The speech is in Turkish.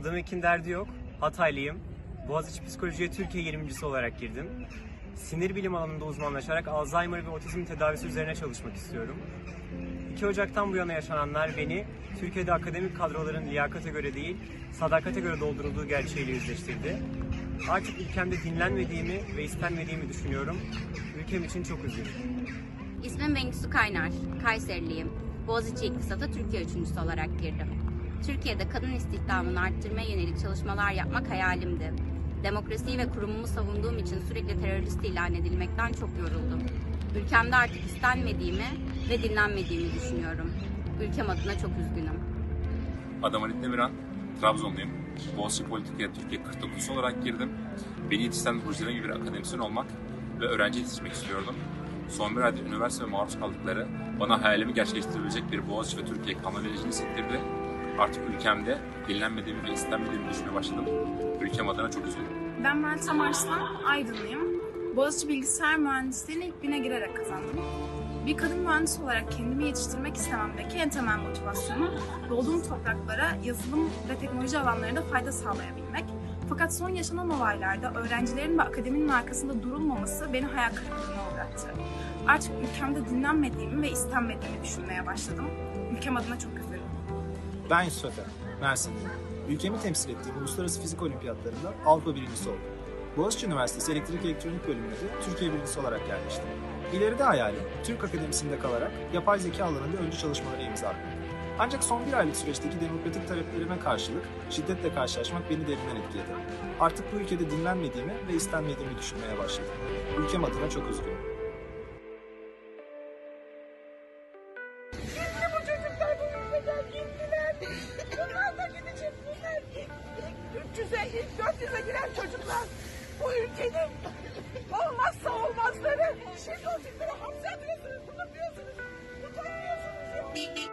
Adım Ekin derdi yok. Hataylıyım. Boğaziçi Psikoloji'ye Türkiye 20.si olarak girdim. Sinir bilim alanında uzmanlaşarak Alzheimer ve otizm tedavisi üzerine çalışmak istiyorum. 2 Ocak'tan bu yana yaşananlar beni Türkiye'de akademik kadroların liyakate göre değil, sadakate göre doldurulduğu gerçeğiyle yüzleştirdi. Artık ülkemde dinlenmediğimi ve istenmediğimi düşünüyorum. Ülkem için çok üzgünüm. İsmim Bengisu Kaynar, Kayseriliyim. Boğaziçi İktisat'a Türkiye üçüncüsü olarak girdim. Türkiye'de kadın istihdamını arttırmaya yönelik çalışmalar yapmak hayalimdi. Demokrasiyi ve kurumumu savunduğum için sürekli terörist ilan edilmekten çok yoruldum. Ülkemde artık istenmediğimi ve dinlenmediğimi düşünüyorum. Ülkem adına çok üzgünüm. Adım Halit Demirhan, Trabzonluyum. Boğaziçi Politika'ya Türkiye 49 olarak girdim. Beni yetiştiren projelerim gibi bir akademisyen olmak ve öğrenci yetiştirmek istiyordum. Son bir aydır üniversite ve maruz kaldıkları bana hayalimi gerçekleştirebilecek bir Boğaziçi ve Türkiye kanal vericini hissettirdi. Artık ülkemde dinlenmediğimi ve istenmediğimi düşünmeye başladım. Ülkem adına çok üzgünüm. Ben Meltem Arslan, Aydınlıyım. Boğaziçi Bilgisayar Mühendisliğini ilk bine girerek kazandım. Bir kadın mühendis olarak kendimi yetiştirmek istememdeki en temel motivasyonu doğduğum topraklara yazılım ve teknoloji alanlarında fayda sağlayabilmek. Fakat son yaşanan olaylarda öğrencilerin ve akademinin arkasında durulmaması beni hayal kırıklığına uğrattı. Artık ülkemde dinlenmediğimi ve istenmediğimi düşünmeye başladım. Ülkem adına çok üzüldüm. Ben Yusuf Efe, Mersinliyim. Ülkemi temsil ettiğim uluslararası fizik olimpiyatlarında Avrupa birincisi oldum. Boğaziçi Üniversitesi Elektrik Elektronik bölümünde de Türkiye birincisi olarak yerleştim. İleride hayalim, Türk Akademisi'nde kalarak yapay zeka alanında öncü çalışmalara imza atmak. Ancak son bir aylık süreçteki demokratik taleplerime karşılık şiddetle karşılaşmak beni derinden etkiledi. Artık bu ülkede dinlenmediğimi ve istenmediğimi düşünmeye başladım. Ülkem adına çok üzgünüm. Gitti bu çocuklar bu ülkeden gittiler. Bunlarla gidecek bunlar. 300'e, 400'e giren çocuklar bu ülkenin olmazsa olmazları. Şimdi o hapse atıyorsunuz, bunu yapıyorsunuz, utanmıyorsunuz.